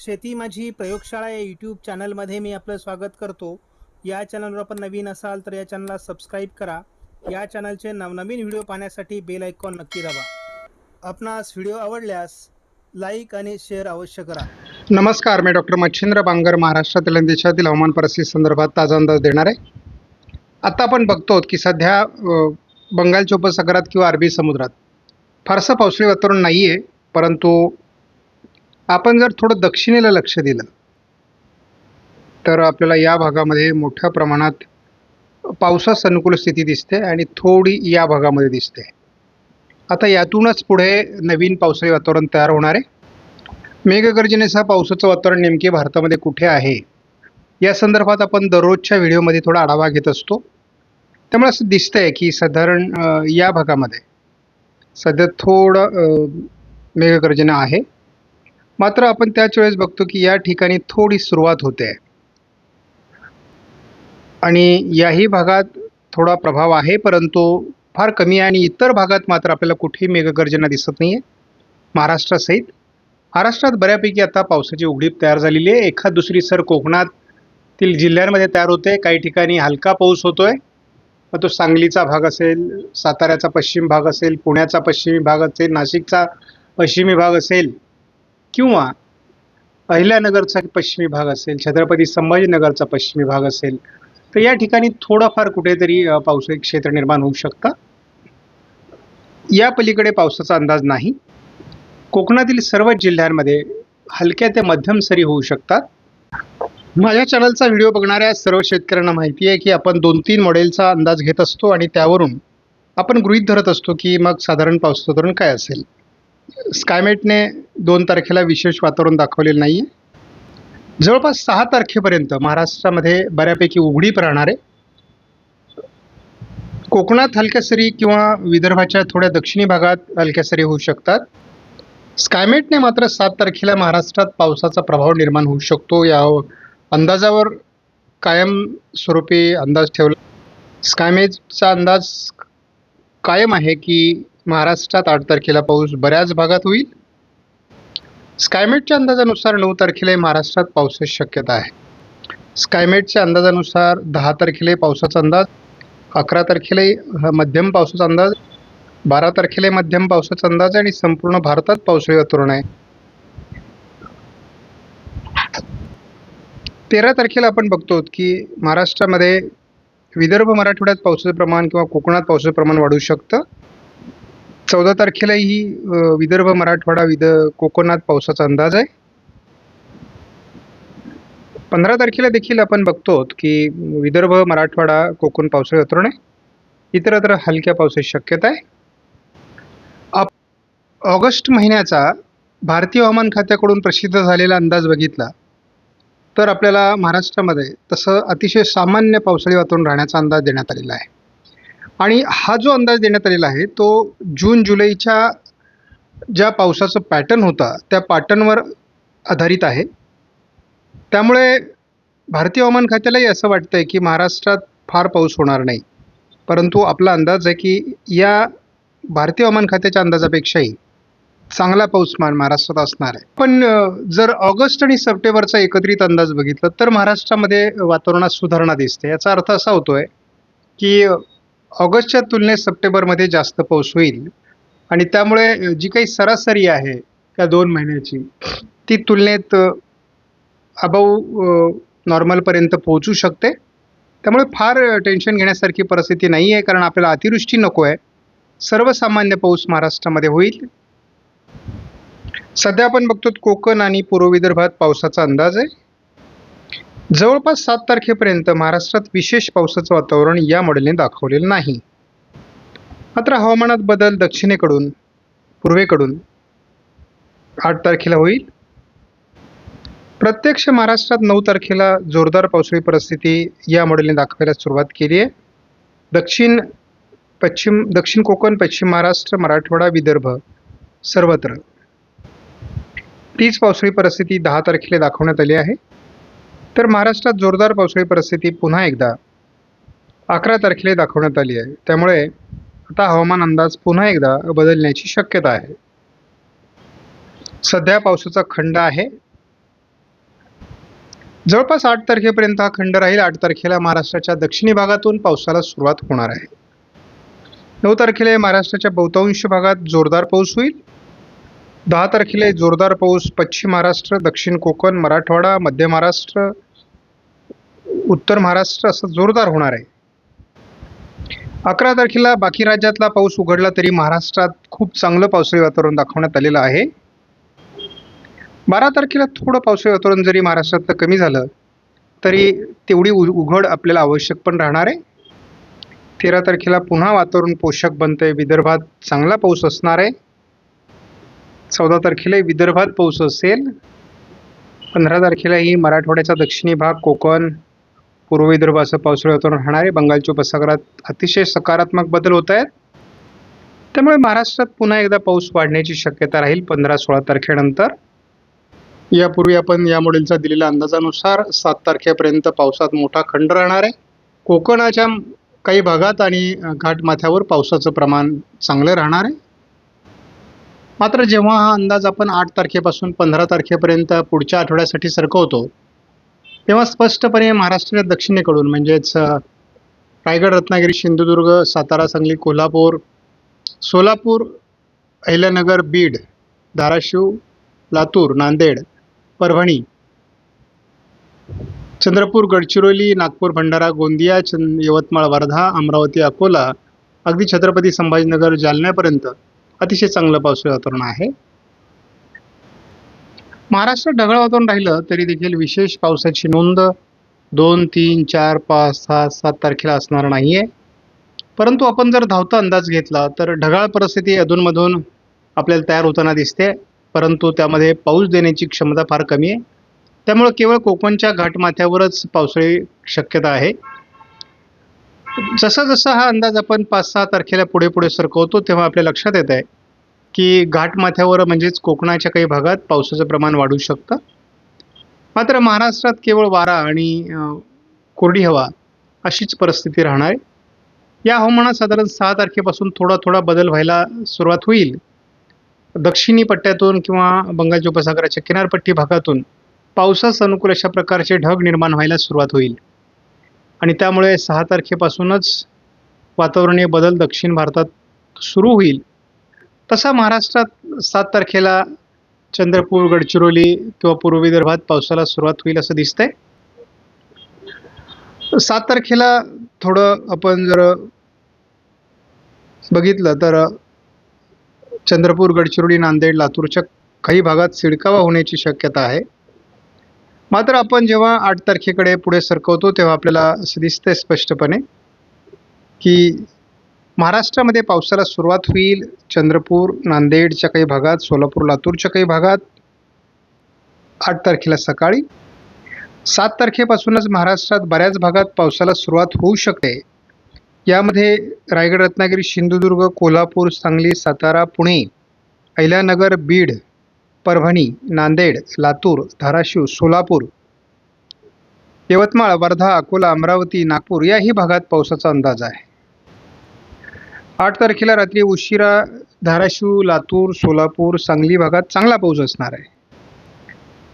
शेती माझी प्रयोगशाळा या यूट्यूब चॅनलमध्ये मी आपलं स्वागत करतो. या चॅनलवर आपण नवीन असाल तर या चॅनलला सबस्क्राईब करा. या चॅनलचे नवनवीन व्हिडिओ पाहण्यासाठी बेल आयकॉन नक्की दाबा. आपणास व्हिडिओ आवडल्यास लाईक आणि शेअर अवश्य करा. नमस्कार मी डॉक्टर मच्छिंद्र बांगर महाराष्ट्रातील आणि देशातील हवामान परिस्थिती संदर्भात ताजा अंदाज देणार. आहे आत्ता आपण बघतो की सध्या बंगालच्या उपसागरात किंवा अरबी समुद्रात फारसं पावसाळी वातावरण नाही आहे परंतु आपण जर थोडं दक्षिणेला लक्ष दिलं तर आपल्याला या भागामध्ये मोठ्या प्रमाणात पावसास अनुकूल स्थिती दिसते आणि थोडी या भागामध्ये दिसते. आता यातूनच पुढे नवीन पावसाळी वातावरण तयार होणार आहे. मेघगर्जनेसह पावसाचं वातावरण नेमके भारतामध्ये कुठे आहे? या संदर्भात आपण दररोजच्या व्हिडिओमध्ये थोडा आढावा घेत असतो. त्यामुळे असं दिसतंय की साधारण या भागामध्ये सध्या थोडं मेघगर्जना आहे. मात्र आपण त्याच वेळेस बघतो की या ठिकाणी थोडी सुरुवात होते. आणि याही भागात थोडा प्रभाव आहे परंतु फार कमी आहे आणि इतर भागात मात्र आपल्याला कुठेही मेघगर्जना दिसत नाही आहे महाराष्ट्रासहित महाराष्ट्रात बऱ्यापैकी आता पावसाची उघडीप तयार झालेली आहे. एखाद दुसरी सर कोकणातील जिल्ह्यांमध्ये तयार होते. काही ठिकाणी हलका पाऊस होतो आहे मग तो सांगलीचा भाग असेल साताऱ्याचा पश्चिम भाग असेल पुण्याचा पश्चिमी भाग असेल नाशिकचा पश्चिमी भाग असेल किंवा अहिल्यानगरचा पश्चिमी भाग असेल छत्रपती संभाजीनगरचा पश्चिमी भाग असेल तर या ठिकाणी थोडंफार कुठेतरी पावसाळी क्षेत्र निर्माण होऊ शकतं. या पलीकडे पावसाचा अंदाज नाही. कोकणातील सर्व जिल्ह्यांमध्ये हलक्या ते मध्यम सरी होऊ शकतात. माझ्या चॅनलचा व्हिडिओ बघणाऱ्या सर्व शेतकऱ्यांना माहिती आहे की आपण दोन तीन मॉडेलचा अंदाज घेत असतो आणि त्यावरून आपण गृहीत धरत असतो की मग साधारण पावसाचं धोरण काय असेल. स्कायमेटने दोन तारखेला विशेष वातावरण दाखवलेलं नाही आहे जवळपास सहा तारखेपर्यंत महाराष्ट्रामध्ये बऱ्यापैकी उघडीप राहणार आहे. कोकणात हलक्या सरी किंवा विदर्भाच्या थोड्या दक्षिणी भागात हलक्या सरी होऊ शकतात. स्कायमेटने मात्र सात तारखेला महाराष्ट्रात पावसाचा प्रभाव निर्माण होऊ शकतो. या अंदाजावर कायम स्वरूपी अंदाज ठेवला. स्कायमेटचा अंदाज कायम आहे की महाराष्ट्रात आठ तारखेला पाऊस बऱ्याच भागात होईल. स्कायमेटच्या अंदाजानुसार नऊ तारखेला महाराष्ट्रात पावसाची शक्यता आहे. स्कायमेटच्या अंदाजानुसार दहा तारखेला पावसाचा अंदाज अकरा तारखेला मध्यम पावसाचा अंदाज बारा तारखेला मध्यम पावसाचा अंदाज आणि संपूर्ण भारतात पावसाळी वातावरण आहे. तेरा तारखेला आपण बघतो की महाराष्ट्रामध्ये विदर्भ मराठवाड्यात पावसाचं प्रमाण किंवा कोकणात पावसाचं प्रमाण वाढू शकतं. चौदा तारखेलाही विदर्भ मराठवाडा विद कोकणात पावसाचा अंदाज आहे. पंधरा तारखेला देखील आपण बघतो की विदर्भ मराठवाडा कोकण पावसाळी वातावरण आहे इतरत्र हलक्या पावसाची शक्यता आहे. आप ऑगस्ट महिन्याचा भारतीय हवामान खात्याकडून प्रसिद्ध झालेला अंदाज बघितला तर आपल्याला महाराष्ट्रामध्ये तसं अतिशय सामान्य पावसाळी वातावरण राहण्याचा अंदाज देण्यात आलेला आहे. आणि हा जो अंदाज देण्यात आलेला आहे तो जून जुलैच्या ज्या पावसाचं पॅटर्न होता त्या पॅटर्नवर आधारित आहे. त्यामुळे भारतीय हवामान खात्यालाही असं वाटतं आहे की महाराष्ट्रात फार पाऊस होणार नाही. परंतु आपला अंदाज आहे की या भारतीय हवामान खात्याच्या अंदाजापेक्षाही चांगला पाऊसमान महाराष्ट्रात असणार आहे. पण जर ऑगस्ट आणि सप्टेंबरचा एकत्रित अंदाज बघितला तर महाराष्ट्रामध्ये वातावरणात सुधारणा दिसते. याचा अर्थ असा होतोय की ऑगस्टच्या तुलनेत सप्टेंबरमध्ये जास्त पाऊस होईल. आणि त्यामुळे जी काही सरासरी आहे त्या दोन महिन्याची ती तुलनेत अबाऊ नॉर्मलपर्यंत पोहोचू शकते. त्यामुळे फार टेन्शन घेण्यासारखी परिस्थिती नाही आहे कारण आपल्याला अतिवृष्टी नको आहे सर्वसामान्य पाऊस महाराष्ट्रामध्ये होईल. सध्या आपण बघतो कोकण आणि पूर्व विदर्भात पावसाचा अंदाज आहे. जवळपास सात तारखेपर्यंत महाराष्ट्रात विशेष पावसाचं वातावरण या मॉडेलने दाखवलेलं नाही. मात्र हवामानात बदल दक्षिणेकडून पूर्वेकडून आठ तारखेला होईल. प्रत्यक्ष महाराष्ट्रात नऊ तारखेला जोरदार पावसाळी परिस्थिती या मॉडेलने दाखवायला सुरुवात केली आहे. दक्षिण पश्चिम दक्षिण कोकण पश्चिम महाराष्ट्र मराठवाडा विदर्भ सर्वत्र. तीच पावसाळी परिस्थिती दहा तारखेला दाखवण्यात आली आहे. तर महाराष्ट्रात जोरदार पावसाळी परिस्थिती पुन्हा एकदा अकरा तारखेला दाखवण्यात आली आहे. त्यामुळे आता हवामान अंदाज पुन्हा एकदा बदलण्याची शक्यता आहे. सध्या पावसाचा खंड आहे. जवळपास आठ तारखेपर्यंत हा खंड राहील. आठ तारखेला महाराष्ट्राच्या दक्षिणी भागातून पावसाला सुरुवात होणार आहे. नऊ तारखेला महाराष्ट्राच्या बहुतांश भागात जोरदार पाऊस होईल. दहा तारखेला जोरदार पाऊस पश्चिम महाराष्ट्र दक्षिण कोकण मराठवाडा मध्य महाराष्ट्र उत्तर महाराष्ट्र असं जोरदार होणार आहे. अकरा तारखेला बाकी राज्यातला पाऊस उघडला तरी महाराष्ट्रात खूप चांगलं पावसाळी वातावरण दाखवण्यात आलेलं आहे. बारा तारखेला थोडं पावसाळी वातावरण जरी महाराष्ट्रातलं कमी झालं तरी तेवढी उ उघड आपल्याला आवश्यक पण राहणार आहे. तेरा तारखेला पुन्हा वातावरण पोषक बनतंय विदर्भात चांगला पाऊस असणार आहे. चौदा तारखेला विदर्भात पाऊस असेल. पंधरा तारखेलाही मराठवाड्याचा दक्षिणी भाग कोकण पूर्व विदर्भ असं पावसाळी वातावरण राहणार आहे. बंगालच्या उपसागरात अतिशय सकारात्मक बदल होत आहेत. त्यामुळे महाराष्ट्रात पुन्हा एकदा पाऊस वाढण्याची शक्यता राहील पंधरा सोळा तारखेनंतर. यापूर्वी आपण या मॉडेलचा दिलेल्या अंदाजानुसार सात तारखेपर्यंत पावसात मोठा खंड राहणार आहे. कोकणाच्या काही भागात आणि घाटमाथ्यावर पावसाचं प्रमाण चांगलं राहणार आहे. मात्र जेव्हा हा अंदाज आपण आठ तारखेपासून पंधरा तारखेपर्यंत पुढच्या आठवड्यासाठी सरकवतो तेव्हा स्पष्टपणे महाराष्ट्राच्या दक्षिणेकडून म्हणजेच रायगड रत्नागिरी सिंधुदुर्ग सातारा सांगली कोल्हापूर सोलापूर अहिल्यानगर बीड धाराशिव लातूर नांदेड परभणी चंद्रपूर गडचिरोली नागपूर भंडारा गोंदिया चंद यवतमाळ वर्धा अमरावती अकोला अगदी छत्रपती संभाजीनगर जालन्यापर्यंत अतिशय चांगलं पावसाळी वातावरण आहे. महाराष्ट्रात ढगाळ वातावरण राहिलं तरी देखील विशेष पावसाची नोंद दोन तीन चार पाच सहा सात तारखेला असणार नाही आहे परंतु आपण जर धावता अंदाज घेतला तर ढगाळ परिस्थिती अधूनमधून आपल्याला तयार होताना दिसते. परंतु त्यामध्ये पाऊस देण्याची क्षमता फार कमी आहे. त्यामुळे केवळ कोकणच्या घाटमाथ्यावरच पावसाळी शक्यता आहे. जसा जसा हा अंदाज आपण पाच सहा तारखेला पुढे पुढे सरकवतो तेव्हा आपल्या लक्षात येत आहे की घाटमाथ्यावर म्हणजेच कोकणाच्या काही भागात पावसाचं प्रमाण वाढू शकतं. मात्र महाराष्ट्रात केवळ वारा आणि कोरडी हवा अशीच परिस्थिती राहणार आहे. या हवामानात साधारण सहा तारखेपासून थोडा थोडा बदल व्हायला सुरुवात होईल. दक्षिणी पट्ट्यातून किंवा बंगालच्या उपसागराच्या किनारपट्टी भागातून पावसास अनुकूल अशा प्रकारचे ढग निर्माण व्हायला सुरुवात होईल. आणि त्यामुळे सहा तारखेपासूनच वातावरणीय बदल दक्षिण भारतात सुरू होईल. तसा महाराष्ट्रात सात तारखेला चंद्रपूर गडचिरोली किंवा पूर्व विदर्भात पावसाला सुरुवात होईल असं दिसतंय. सात तारखेला थोडं आपण जर बघितलं तर चंद्रपूर गडचिरोली नांदेड लातूरच्या काही भागात सिडकावा होण्याची शक्यता आहे. मात्र आपण जेव्हा आठ तारखेकडे पुढे सरकवतो तेव्हा आपल्याला असं दिसतंय स्पष्टपणे की महाराष्ट्रामध्ये पावसाला सुरुवात होईल चंद्रपूर नांदेडच्या काही भागात सोलापूर लातूरच्या काही भागात आठ तारखेला सकाळी. सात तारखेपासूनच महाराष्ट्रात बऱ्याच भागात पावसाला सुरुवात होऊ शकते. यामध्ये रायगड रत्नागिरी सिंधुदुर्ग कोल्हापूर सांगली सातारा पुणे अहिल्यानगर बीड परभणी नांदेड लातूर धाराशिव सोलापूर यवतमाळ वर्धा अकोला अमरावती नागपूर याही भागात पावसाचा अंदाज आहे. आठ तारखेला रात्री उशिरा धाराशिव लातूर सोलापूर सांगली भागात चांगला पाऊस असणार आहे.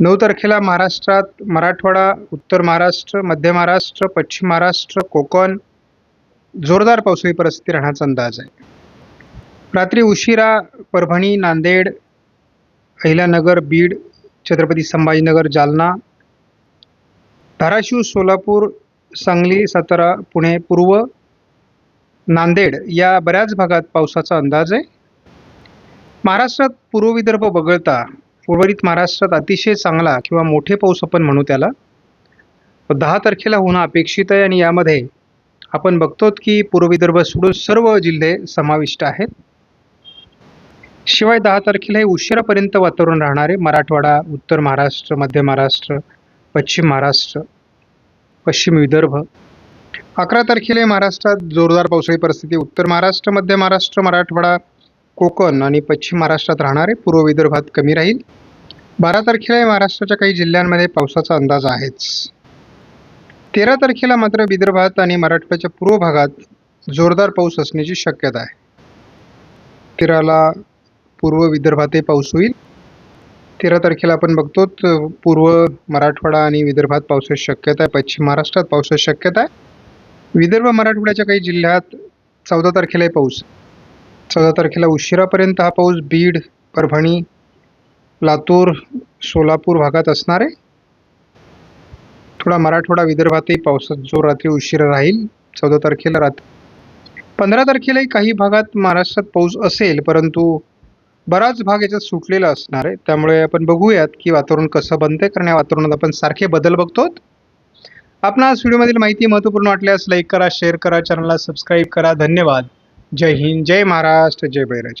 नऊ तारखेला महाराष्ट्रात मराठवाडा उत्तर महाराष्ट्र मध्य महाराष्ट्र पश्चिम महाराष्ट्र कोकण जोरदार पावसाळी परिस्थिती राहण्याचा अंदाज आहे. रात्री उशिरा परभणी नांदेड अहिल्यानगर बीड छत्रपती संभाजीनगर जालना धाराशिव सोलापूर सांगली सातारा पुणे पूर्व नांदेड या बऱ्याच भागात पावसाचा अंदाज आहे. महाराष्ट्रात पूर्व विदर्भ वगळता उर्वरित महाराष्ट्रात अतिशय चांगला किंवा मोठे पाऊस आपण म्हणू त्याला. दहा तारखेला होणं अपेक्षित आहे आणि यामध्ये आपण बघतो की पूर्व विदर्भ सोडून सर्व जिल्हे समाविष्ट आहेत. शिवाय दहा तारखेला हे उशिरापर्यंत वातावरण राहणार आहे. मराठवाडा उत्तर महाराष्ट्र मध्य महाराष्ट्र पश्चिम महाराष्ट्र पश्चिम विदर्भ. अकरा तारखेला महाराष्ट्रात जोरदार पावसाळी परिस्थिती उत्तर महाराष्ट्र मध्य महाराष्ट्र मराठवाडा कोकण आणि पश्चिम महाराष्ट्रात राहणार आहे. पूर्व विदर्भात कमी राहील. बारा तारखेला महाराष्ट्राच्या काही जिल्ह्यांमध्ये पावसाचा अंदाज आहेच. तेरा तारखेला मात्र विदर्भात आणि मराठवाड्याच्या पूर्व भागात जोरदार पाऊस असण्याची शक्यता आहे. तेराला पूर्व विदर्भातही पाऊस होईल. तेरा तारखेला आपण बघतो पूर्व मराठवाडा आणि विदर्भात पावसाची शक्यता आहे. पश्चिम महाराष्ट्रात पावसाची शक्यता आहे. विदर्भ मराठवाड्याच्या काही जिल्ह्यात चौदा तारखेलाही पाऊस. चौदा तारखेला उशिरापर्यंत हा पाऊस बीड परभणी लातूर सोलापूर भागात असणार आहे. थोडा मराठवाडा विदर्भातही पावसात जो रात्री उशिरा राहील. चौदा तारखेला रात्री. पंधरा तारखेलाही काही भागात महाराष्ट्रात पाऊस असेल परंतु बराच भाग याच्यात सुटलेला असणार आहे. त्यामुळे आपण बघूयात की वातावरण कसं बनतंय. कारण या वातावरणात आपण सारखे बदल बघतो आपणास व्हिडिओमधील माहिती महत्त्वपूर्ण वाटल्यास लाईक करा शेअर करा चॅनलला सबस्क्राईब करा. धन्यवाद. जय हिंद. जय महाराष्ट्र. जय बैराज.